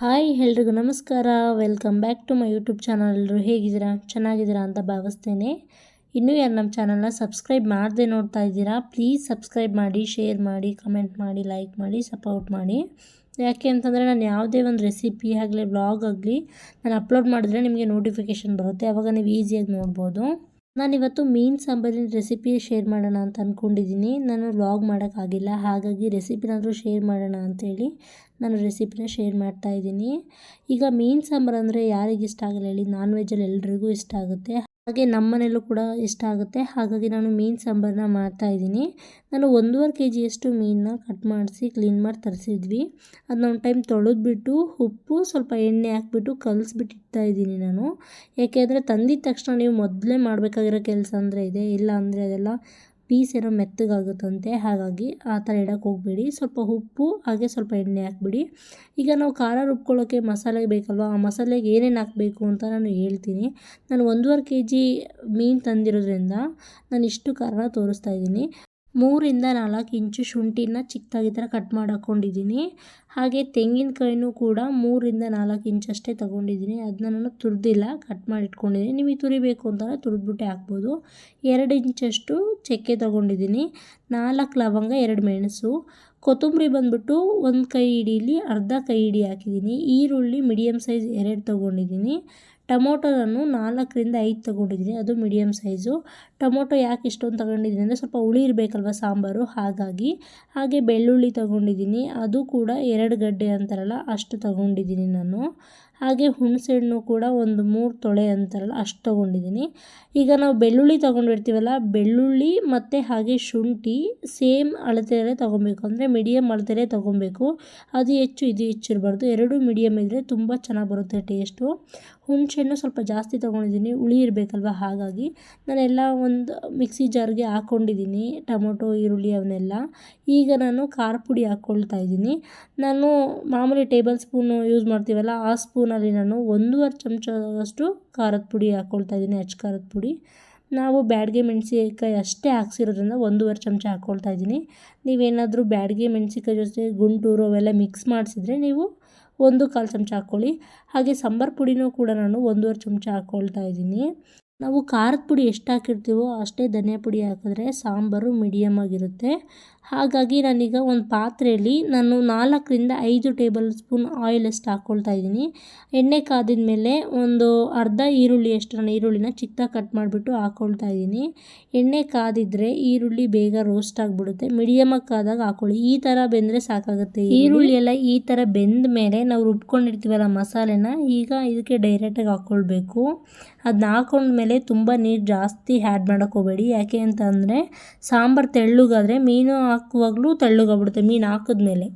Hi ಎಲ್ರಿಗೂ ನಮಸ್ಕಾರ. Welcome back to my YouTube channel ಎಲ್ಲರೂ ಹೇಗಿದ್ದೀರಾ? ಚೆನ್ನಾಗಿದ್ದೀರಾ ಅಂತ ಭಾವಿಸ್ತೇನೆ. ಇನ್ನೂ ಯಾರು ನಮ್ಮ ಚಾನಲ್ನ ಸಬ್ಸ್ಕ್ರೈಬ್ ಮಾಡದೆ ನೋಡ್ತಾ ಇದ್ದೀರಾ ಪ್ಲೀಸ್ ಸಬ್ಸ್ಕ್ರೈಬ್ ಮಾಡಿ ಶೇರ್ ಮಾಡಿ ಕಮೆಂಟ್ ಮಾಡಿ ಲೈಕ್ ಮಾಡಿ ಸಪೋರ್ಟ್ ಮಾಡಿ. ಯಾಕೆ ಅಂತಂದರೆ ನಾನು ಯಾವುದೇ ಒಂದು ರೆಸಿಪಿ ಆಗಲಿ ಬ್ಲಾಗ್ ಆಗಲಿ, ನಾನು ಅಪ್ಲೋಡ್ ಮಾಡಿದ್ರೆ ನಿಮಗೆ ನೋಟಿಫಿಕೇಷನ್ ಬರುತ್ತೆ. ಆವಾಗ ನೀವು ಈಸಿಯಾಗಿ ನೋಡ್ಬೋದು. ನಾನಿವತ್ತು ಮೀನು ಸಾಂಬಾರಿನ ರೆಸಿಪಿ ಶೇರ್ ಮಾಡೋಣ ಅಂತ ಅಂದ್ಕೊಂಡಿದ್ದೀನಿ ನಾನು ವ್ಲಾಗ್ ಮಾಡೋಕ್ಕಾಗಿಲ್ಲ. ಹಾಗಾಗಿ ರೆಸಿಪಿನಾದರೂ ಶೇರ್ ಮಾಡೋಣ ಅಂಥೇಳಿ ನಾನು ರೆಸಿಪಿನ ಶೇರ್ ಮಾಡ್ತಾ ಇದ್ದೀನಿ. ಈಗ ಮೀನು ಸಾಂಬಾರು ಅಂದರೆ ಯಾರಿಗೆ ಇಷ್ಟ ಆಗಲ್ಲ ಹೇಳಿ. ನಾನ್ ವೆಜ್ಜಲ್ಲಿ ಎಲ್ರಿಗೂ ಇಷ್ಟ ಆಗುತ್ತೆ. ಹಾಗೆ ನಮ್ಮನೇಲೂ ಕೂಡ ಇಷ್ಟ ಆಗುತ್ತೆ. ಹಾಗಾಗಿ ನಾನು ಮೀನು ಸಾಂಬಾರನ್ನ ಮಾಡ್ತಾ ಇದ್ದೀನಿ. ನಾನು ಒಂದೂವರೆ ಕೆ ಜಿಯಷ್ಟು ಮೀನನ್ನ ಕಟ್ ಮಾಡಿಸಿ ಕ್ಲೀನ್ ಮಾಡಿ ತರಿಸಿದ್ವಿ. ಅದನ್ನ ಒಂದು ಟೈಮ್ ತೊಳೆದ್ಬಿಟ್ಟು ಉಪ್ಪು, ಸ್ವಲ್ಪ ಎಣ್ಣೆ ಹಾಕ್ಬಿಟ್ಟು ಕಲಿಸ್ಬಿಟ್ಟು ಇಡ್ತಾ ಇದ್ದೀನಿ ನಾನು. ಯಾಕೆಂದರೆ ತಂದಿದ ತಕ್ಷಣ ನೀವು ಮೊದಲೇ ಮಾಡಬೇಕಾಗಿರೋ ಕೆಲಸ ಅಂದರೆ ಇದೆ. ಇಲ್ಲ ಅಂದರೆ ಅದೆಲ್ಲ ಪೀಸ್ ಏನೋ ಮೆತ್ತಗಾಗುತ್ತಂತೆ, ಹಾಗಾಗಿ ಆ ಥರ ಇಡೋಕ್ಕೆ ಹೋಗಬೇಡಿ. ಸ್ವಲ್ಪ ಉಪ್ಪು, ಹಾಗೆ ಸ್ವಲ್ಪ ಎಣ್ಣೆ ಹಾಕ್ಬಿಡಿ. ಈಗ ನಾವು ಖಾರ ರುಬ್ಕೊಳ್ಳೋಕ್ಕೆ ಮಸಾಲೆ ಬೇಕಲ್ವ? ಆ ಮಸಾಲೆಗೆ ಏನೇನು ಹಾಕಬೇಕು ಅಂತ ನಾನು ಹೇಳ್ತೀನಿ. ನಾನು ಒಂದೂವರೆ ಕೆ ಜಿ ಮೀನು ತಂದಿರೋದ್ರಿಂದ ನಾನು ಇಷ್ಟು ಖಾರನ ತೋರಿಸ್ತಾ ಇದ್ದೀನಿ. ಮೂರಿಂದ ನಾಲ್ಕು ಇಂಚು ಶುಂಠಿನ ಚಿಕ್ಕದಾಗಿ ಥರ ಕಟ್ ಮಾಡಿ ಹಾಕ್ಕೊಂಡಿದ್ದೀನಿ. ಹಾಗೆ ತೆಂಗಿನಕಾಯಿನೂ ಕೂಡ ಮೂರಿಂದ ನಾಲ್ಕು ಇಂಚಷ್ಟೇ ತೊಗೊಂಡಿದ್ದೀನಿ. ಅದನ್ನ ನಾನು ತುರಿದಿಲ್ಲ, ಕಟ್ ಮಾಡಿಟ್ಕೊಂಡಿದ್ದೀನಿ ನಿಮಗೆ ತುರಿಬೇಕು ಅಂತಂದರೆ ತುರಿದ್ಬಿಟ್ಟೆ ಹಾಕ್ಬೋದು. ಎರಡು ಇಂಚಷ್ಟು ಚಕ್ಕೆ ತೊಗೊಂಡಿದ್ದೀನಿ. ನಾಲ್ಕು ಲವಂಗ, ಎರಡು ಮೆಣಸು. ಕೊತ್ತಂಬರಿ ಬಂದುಬಿಟ್ಟು ಒಂದು ಕೈ ಹಿಡೀಲಿ, ಅರ್ಧ ಕೈ ಹಿಡಿ ಹಾಕಿದ್ದೀನಿ. ಈರುಳ್ಳಿ ಮೀಡಿಯಮ್ ಸೈಜ್ ಎರಡು ತೊಗೊಂಡಿದ್ದೀನಿ. ಟೊಮೊಟೊ ನಾನು ನಾಲ್ಕರಿಂದ ಐದು ತೊಗೊಂಡಿದ್ದೀನಿ. ಅದು ಮೀಡಿಯಮ್ ಸೈಜು. ಟೊಮೊಟೊ ಯಾಕೆ ಇಷ್ಟೊಂದು ತಗೊಂಡಿದ್ದೀನಿ ಅಂದರೆ ಸ್ವಲ್ಪ ಹುಳಿ ಇರಬೇಕಲ್ವ ಸಾಂಬಾರು? ಹಾಗಾಗಿ ಹಾಗೆ ಬೆಳ್ಳುಳ್ಳಿ ತಗೊಂಡಿದ್ದೀನಿ. ಅದು ಕೂಡ ಎರಡು ಗಡ್ಡೆ ಅಂತಾರಲ್ಲ, ಅಷ್ಟು ತೊಗೊಂಡಿದ್ದೀನಿ ನಾನು. ಹಾಗೆ ಹುಣಸೆಹಣ್ಣು ಕೂಡ ಒಂದು ಮೂರು ತೊಳೆ ಅಂತಾರಲ್ಲ, ಅಷ್ಟು ತೊಗೊಂಡಿದ್ದೀನಿ. ಈಗ ನಾವು ಬೆಳ್ಳುಳ್ಳಿ ತೊಗೊಂಡಿರ್ತೀವಲ್ಲ, ಬೆಳ್ಳುಳ್ಳಿ ಮತ್ತು ಹಾಗೆ ಶುಂಠಿ ಸೇಮ್ ಅಳತೆಯಲ್ಲೇ ತೊಗೊಬೇಕು. ಅಂದರೆ ಮೀಡಿಯಮ್ ಅಳತೆಯಲ್ಲೇ ತೊಗೊಬೇಕು. ಅದು ಹೆಚ್ಚು, ಇದು ಹೆಚ್ಚು ಇರಬಾರ್ದು. ಎರಡು ಮೀಡಿಯಮ್ ಇದ್ದರೆ ತುಂಬ ಚೆನ್ನಾಗಿ ಬರುತ್ತೆ ಟೇಸ್ಟು. ಹುಣಸೆಹಣ್ಣು ಸ್ವಲ್ಪ ಜಾಸ್ತಿ ತೊಗೊಂಡಿದ್ದೀನಿ, ಹುಳಿ ಇರಬೇಕಲ್ವ ಹಾಗಾಗಿ. ನಾನೆಲ್ಲ ಒಂದು ಮಿಕ್ಸಿ ಜಾರ್ಗೆ ಹಾಕ್ಕೊಂಡಿದ್ದೀನಿ, ಟೊಮೊಟೊ, ಈರುಳ್ಳಿ ಅವನ್ನೆಲ್ಲ. ಈಗ ನಾನು ಖಾರ ಪುಡಿ ಹಾಕ್ಕೊಳ್ತಾ ಇದ್ದೀನಿ. ನಾನು ಮಾಮೂಲಿ ಟೇಬಲ್ ಸ್ಪೂನು ಯೂಸ್ ಮಾಡ್ತೀವಲ್ಲ, ಆ ಸ್ಪೂನಲ್ಲಿ ನಾನು ಒಂದೂವರೆ ಚಮಚದಷ್ಟು ಖಾರದ ಪುಡಿ ಹಾಕ್ಕೊಳ್ತಾ ಇದ್ದೀನಿ, ಅಚ್ಚ ಖಾರದ ಪುಡಿ. ನಾವು ಬ್ಯಾಡಗೆ ಮೆಣಸಿನ್ಕಾಯಿ ಅಷ್ಟೇ ಹಾಕ್ಸಿರೋದ್ರಿಂದ ಒಂದೂವರೆ ಚಮಚ ಹಾಕ್ಕೊಳ್ತಾ ಇದ್ದೀನಿ. ನೀವೇನಾದರೂ ಬ್ಯಾಡಗೆ ಮೆಣಸಿನ್ಕಾಯಿ ಜೊತೆ ಗುಂಟೂರು ಅವೆಲ್ಲ ಮಿಕ್ಸ್ ಮಾಡಿಸಿದ್ರೆ ನೀವು ಒಂದು ಕಾಲು ಚಮಚ ಹಾಕ್ಕೊಳ್ಳಿ. ಹಾಗೆ ಸಾಂಬಾರು ಪುಡಿನೂ ಕೂಡ ನಾನು ಒಂದೂವರೆ ಚಮಚ ಹಾಕ್ಕೊಳ್ತಾ ಇದ್ದೀನಿ. ನಾವು ಖಾರದ ಪುಡಿ ಎಷ್ಟು ಹಾಕಿರ್ತೀವೋ ಅಷ್ಟೇ ಧನಿಯಾ ಪುಡಿ ಹಾಕಿದ್ರೆ ಸಾಂಬಾರು ಮೀಡಿಯಮ್ ಆಗಿರುತ್ತೆ. ಹಾಗಾಗಿ ನಾನೀಗ ಒಂದು ಪಾತ್ರೆಯಲ್ಲಿ ನಾನು ನಾಲ್ಕರಿಂದ ಐದು ಟೇಬಲ್ ಸ್ಪೂನ್ ಆಯಿಲ್ ಅಷ್ಟು ಹಾಕ್ಕೊಳ್ತಾ ಇದ್ದೀನಿ. ಎಣ್ಣೆ ಕಾದಿದ ಮೇಲೆ ಒಂದು ಅರ್ಧ ಈರುಳ್ಳಿ ಅಷ್ಟು ನಾನು ಈರುಳ್ಳಿನ ಚಿಕ್ಕದಾಗಿ ಕಟ್ ಮಾಡಿಬಿಟ್ಟು ಹಾಕ್ಕೊಳ್ತಾ ಇದ್ದೀನಿ. ಎಣ್ಣೆ ಕಾದಿದ್ರೆ ಈರುಳ್ಳಿ ಬೇಗ ರೋಸ್ಟ್ ಆಗಿಬಿಡುತ್ತೆ. ಮೀಡಿಯಮಾಗಿ ಕಾದಾಗ ಹಾಕ್ಕೊಳ್ಳಿ ಈ ಥರ ಬೆಂದರೆ ಸಾಕಾಗುತ್ತೆ ಈರುಳ್ಳಿ. ಎಲ್ಲ ಈ ಥರ ಬೆಂದ ಮೇಲೆ ನಾವು ರುಬ್ಕೊಂಡಿರ್ತೀವಲ್ಲ ಮಸಾಲೆನ, ಈಗ ಇದಕ್ಕೆ ಡೈರೆಕ್ಟಾಗಿ ಹಾಕ್ಕೊಳ್ಬೇಕು. ಅದನ್ನ ಹಾಕೊಂಡ್ಮೇಲೆ ತುಂಬ ನೀರು ಜಾಸ್ತಿ ಆ್ಯಡ್ ಮಾಡೋಕ್ಕೆ ಯಾಕೆ ಅಂತಂದರೆ ಸಾಂಬಾರು ತೆಳ್ಳಗಾದರೆ ಮೀನು ಹಾಕುವಾಗಲೂ ತೆಳ್ಳಗಾಗ್ಬಿಡುತ್ತೆ, ಮೀನು ಹಾಕಿದ್ಮೇಲೆ.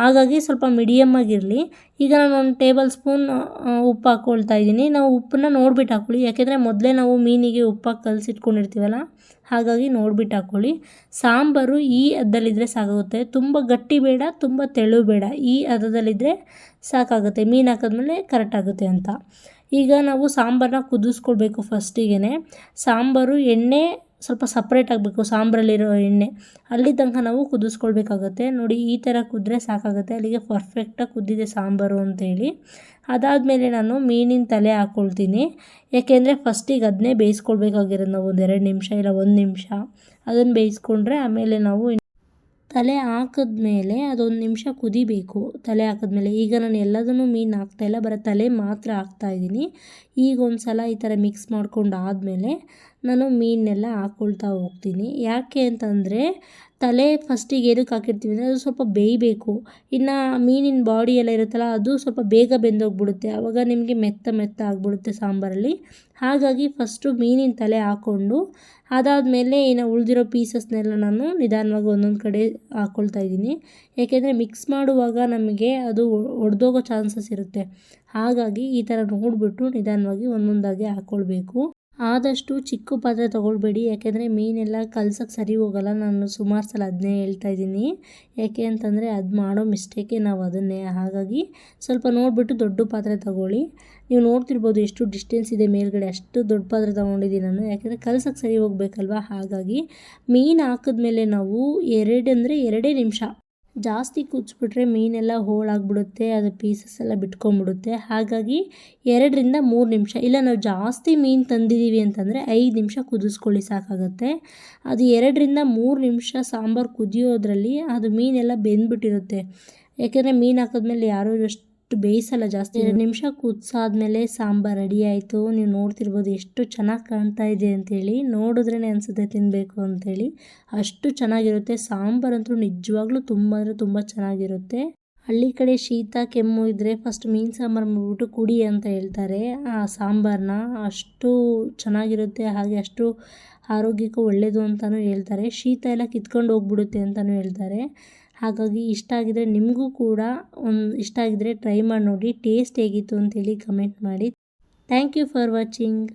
ಹಾಗಾಗಿ ಸ್ವಲ್ಪ ಮೀಡಿಯಮ್ಮಾಗಿರಲಿ ಈಗ ನಾನು ಒಂದು ಟೇಬಲ್ ಸ್ಪೂನ್ ಉಪ್ಪು ಹಾಕ್ಕೊಳ್ತಾ ಇದ್ದೀನಿ. ನಾವು ಉಪ್ಪನ್ನ ನೋಡ್ಬಿಟ್ಟು ಹಾಕ್ಕೊಳ್ಳಿ ಯಾಕೆಂದರೆ ಮೊದಲೇ ನಾವು ಮೀನಿಗೆ ಉಪ್ಪಾಕಿ ಕಲಸಿಟ್ಕೊಂಡಿರ್ತೀವಲ್ಲ, ಹಾಗಾಗಿ ನೋಡ್ಬಿಟ್ಟು ಹಾಕ್ಕೊಳ್ಳಿ ಸಾಂಬಾರು ಈ ಹದದಲ್ಲಿದ್ದರೆ ಸಾಕಾಗುತ್ತೆ. ತುಂಬ ಗಟ್ಟಿ ಬೇಡ, ತುಂಬ ತೆಳು ಬೇಡ. ಈ ಹದದಲ್ಲಿದ್ದರೆ ಸಾಕಾಗುತ್ತೆ. ಮೀನು ಹಾಕಿದ್ಮೇಲೆ ಕರೆಕ್ಟ್ ಆಗುತ್ತೆ ಅಂತ. ಈಗ ನಾವು ಸಾಂಬಾರನ್ನ ಕುದಿಸ್ಕೊಳ್ಬೇಕು ಫಸ್ಟಿಗೆ ಸಾಂಬಾರು ಎಣ್ಣೆ ಸ್ವಲ್ಪ ಸಪ್ರೇಟ್ ಆಗಬೇಕು, ಸಾಂಬ್ರಲ್ಲಿರೋ ಎಣ್ಣೆ. ಅಲ್ಲಿ ತನಕ ನಾವು ಕುದಿಸ್ಕೊಳ್ಬೇಕಾಗತ್ತೆ. ನೋಡಿ, ಈ ಥರ ಕುದ್ರೆ ಸಾಕಾಗುತ್ತೆ. ಅಲ್ಲಿಗೆ ಪರ್ಫೆಕ್ಟಾಗಿ ಕುದ್ದಿದೆ ಸಾಂಬಾರು ಅಂತೇಳಿ. ಅದಾದಮೇಲೆ ನಾನು ಮೀನಿನ ತಲೆ ಹಾಕ್ಕೊಳ್ತೀನಿ ಯಾಕೆಂದರೆ ಫಸ್ಟಿಗೆ ಅದನ್ನೇ ಬೇಯಿಸ್ಕೊಳ್ಬೇಕಾಗಿರೋದು ನಾವು ಒಂದು ಎರಡು ನಿಮಿಷ ಇಲ್ಲ ಒಂದು ನಿಮಿಷ. ಅದನ್ನು ಬೇಯಿಸ್ಕೊಂಡ್ರೆ ಆಮೇಲೆ ನಾವು ತಲೆ ಹಾಕಿದ್ಮೇಲೆ ಅದೊಂದು ನಿಮಿಷ ಕುದಿಬೇಕು. ತಲೆ ಹಾಕಿದ್ಮೇಲೆ ಈಗ ನಾನು ಎಲ್ಲದನ್ನು ಮೀನು ಹಾಕ್ತಾಯಿಲ್ಲ ಬರೋ ತಲೆ ಮಾತ್ರ ಹಾಕ್ತಾಯಿದ್ದೀನಿ ಈಗ ಒಂದು ಸಲ ಈ ಥರ ಮಿಕ್ಸ್ ಮಾಡ್ಕೊಂಡು ಆದಮೇಲೆ ನಾನು ಮೀನೆಲ್ಲ ಹಾಕ್ಕೊಳ್ತಾ ಹೋಗ್ತೀನಿ. ಯಾಕೆ ಅಂತಂದರೆ ತಲೆ ಫಸ್ಟಿಗೆ ಏನಕ್ಕೆ ಹಾಕಿರ್ತೀವಿ ಅಂದರೆ ಅದು ಸ್ವಲ್ಪ ಬೇಯಬೇಕು. ಇನ್ನು ಮೀನಿನ ಬಾಡಿ ಎಲ್ಲ ಇರುತ್ತಲ್ಲ, ಅದು ಸ್ವಲ್ಪ ಬೇಗ ಬೆಂದೋಗ್ಬಿಡುತ್ತೆ. ಆವಾಗ ನಿಮಗೆ ಮೆತ್ತ ಮೆತ್ತ ಆಗಿಬಿಡುತ್ತೆ ಸಾಂಬಾರಲ್ಲಿ. ಹಾಗಾಗಿ ಫಸ್ಟು ಮೀನಿನ ತಲೆ ಹಾಕ್ಕೊಂಡು ಅದಾದಮೇಲೆ ಇನ್ನು ಉಳಿದಿರೋ ಪೀಸಸ್ನೆಲ್ಲ ನಾನು ನಿಧಾನವಾಗಿ ಒಂದೊಂದು ಕಡೆ ಹಾಕ್ಕೊಳ್ತಾ ಇದ್ದೀನಿ. ಏಕೆಂದರೆ ಮಿಕ್ಸ್ ಮಾಡುವಾಗ ನಮಗೆ ಅದು ಒಡೆದೋಗೋ ಚಾನ್ಸಸ್ ಇರುತ್ತೆ. ಹಾಗಾಗಿ ಈ ಥರ ನೋಡಿಬಿಟ್ಟು ನಿಧಾನವಾಗಿ ಒಂದೊಂದಾಗಿ ಹಾಕ್ಕೊಳ್ಬೇಕು ಆದಷ್ಟು ಚಿಕ್ಕ ಪಾತ್ರೆ ತೊಗೊಳ್ಬೇಡಿ. ಯಾಕೆಂದರೆ ಮೀನೆಲ್ಲ ಕಲ್ಸಕ್ಕೆ ಸರಿ ಹೋಗಲ್ಲ. ನಾನು ಸುಮಾರು ಸಲ ಅದನ್ನೇ ಹೇಳ್ತಾ ಇದ್ದೀನಿ. ಯಾಕೆ ಅಂತಂದರೆ ಅದು ಮಾಡೋ ಮಿಸ್ಟೇಕೇ ನಾವು ಅದನ್ನೇ. ಹಾಗಾಗಿ ಸ್ವಲ್ಪ ನೋಡಿಬಿಟ್ಟು ದೊಡ್ಡ ಪಾತ್ರೆ ತೊಗೊಳ್ಳಿ. ನೀವು ನೋಡ್ತಿರ್ಬೋದು ಎಷ್ಟು ಡಿಸ್ಟೆನ್ಸ್ ಇದೆ ಮೇಲ್ಗಡೆ. ಅಷ್ಟು ದೊಡ್ಡ ಪಾತ್ರೆ ತೊಗೊಂಡಿದ್ದೀನಿ ನಾನು. ಯಾಕೆಂದರೆ ಕಲ್ಸಕ್ಕೆ ಸರಿ ಹೋಗ್ಬೇಕಲ್ವ? ಹಾಗಾಗಿ ಮೀನು ಹಾಕಿದ್ಮೇಲೆ ನಾವು ಎರಡಂದರೆ ಎರಡೇ ನಿಮಿಷ ಜಾಸ್ತಿ ಕುದಿಸ್ಬಿಟ್ರೆ ಮೀನೆಲ್ಲ ಹೋಳಾಗ್ಬಿಡುತ್ತೆ, ಅದು ಪೀಸಸ್ ಎಲ್ಲ ಬಿಟ್ಕೊಂಡ್ಬಿಡುತ್ತೆ ಹಾಗಾಗಿ ಎರಡರಿಂದ ಮೂರು ನಿಮಿಷ, ಇಲ್ಲ ನಾವು ಜಾಸ್ತಿ ಮೀನು ತಂದಿದ್ದೀವಿ ಅಂತಂದರೆ ಐದು ನಿಮಿಷ ಕುದಿಸ್ಕೊಳ್ಳಿ ಸಾಕಾಗುತ್ತೆ. ಅದು ಎರಡರಿಂದ ಮೂರು ನಿಮಿಷ ಸಾಂಬಾರು ಕುದಿಯೋದ್ರಲ್ಲಿ ಅದು ಮೀನೆಲ್ಲ ಬೆಂದ್ಬಿಟ್ಟಿರುತ್ತೆ. ಯಾಕೆಂದರೆ ಮೀನು ಹಾಕಿದ್ಮೇಲೆ ಯಾರೂ ಅಷ್ಟು ಬೇಯಿಸಲ್ಲ ಜಾಸ್ತಿ. ಎರಡು ನಿಮಿಷ ಕುದಿಸಾದ್ಮೇಲೆ ಸಾಂಬಾರ್ ರೆಡಿ ಆಯಿತು. ನೀವು ನೋಡ್ತಿರ್ಬೋದು ಎಷ್ಟು ಚೆನ್ನಾಗಿ ಕಾಣ್ತಾ ಇದೆ ಅಂತೇಳಿ. ನೋಡಿದ್ರೇ ಅನಿಸುತ್ತೆ ತಿನ್ನಬೇಕು ಅಂತೇಳಿ. ಅಷ್ಟು ಚೆನ್ನಾಗಿರುತ್ತೆ. ಸಾಂಬಾರಂತೂ ನಿಜವಾಗ್ಲೂ ತುಂಬ ಅಂದರೆ ತುಂಬ ಚೆನ್ನಾಗಿರುತ್ತೆ. ಹಳ್ಳಿ ಕಡೆ ಶೀತ ಕೆಮ್ಮು ಇದ್ದರೆ ಫಸ್ಟ್ ಮೀನು ಸಾಂಬಾರು ಮಾಡ್ಬಿಟ್ಟು ಕುಡಿ ಅಂತ ಹೇಳ್ತಾರೆ. ಆ ಸಾಂಬಾರನ್ನ ಅಷ್ಟು ಚೆನ್ನಾಗಿರುತ್ತೆ. ಹಾಗೆ ಅಷ್ಟು ಆರೋಗ್ಯಕ್ಕೂ ಒಳ್ಳೆಯದು ಅಂತಲೂ ಹೇಳ್ತಾರೆ. ಶೀತ ಎಲ್ಲ ಕಿತ್ಕೊಂಡು ಹೋಗ್ಬಿಡುತ್ತೆ ಅಂತಲೂ ಹೇಳ್ತಾರೆ. ಹಾಗಾಗಿ ಇಷ್ಟ ಆಗಿದರೆ ನಿಮಗೂ ಕೂಡ ಒಂದು ಇಷ್ಟ ಆಗಿದರೆ ಟ್ರೈ ಮಾಡಿ ನೋಡಿ ಟೇಸ್ಟ್ ಹೇಗಿತ್ತು ಅಂತೇಳಿ ಕಮೆಂಟ್ ಮಾಡಿ. Thank you for watching